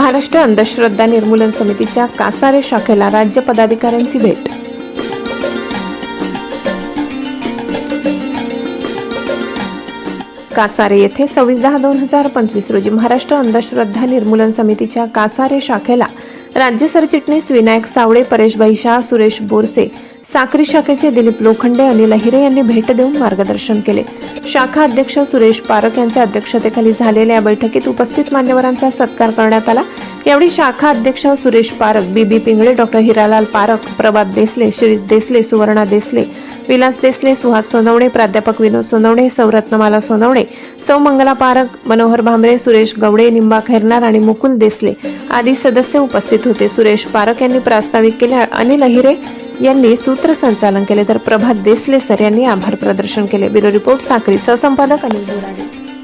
महाराष्ट्र अंधश्रद्धा निर्मूलन समितीच्या कासारे शाखेला राज्य पदाधिकाऱ्यांची भेट. कासारे येथे सव्वीस दहा दोन हजार पंचवीस रोजी महाराष्ट्र अंधश्रद्धा निर्मूलन समितीच्या कासारे शाखेला राज्य सरचिटणीस विनायक सावळे परेशभाई शाह सुरेश बोरसे साक्री शाखेचे दिलीप लोखंडे अनिल अहिरे यांनी भेट देऊन मार्गदर्शन केले. शाखा अध्यक्ष सुरेश पारक यांच्या अध्यक्षतेखाली झालेल्या या बैठकीत उपस्थित मान्यवरांचा सत्कार करण्यात आला. यावेळी शाखा अध्यक्ष सुरेश पारक बीबी पिंगळे डॉक्टर हिरालाल पारक प्रभात देसले शिरीष देसले सुवर्णा देसले विलास देसले सुहास सोनवणे प्राध्यापक विनोद सोनवणे सौरत्नमाला सोनवणे सौ मंगला पारक मनोहर भांबरे सुरेश गवडे निंबा खैरनार आणि मुकुल देसले आदी सदस्य उपस्थित होते. सुरेश पारक यांनी प्रास्ताविक केले अनिल अहिरे यांनी सूत्रसंचालन केले तर प्रभात देसले सर यांनी आभार प्रदर्शन केले. ब्युरो रिपोर्ट साखरी सहसंपादक अनिल बोराडे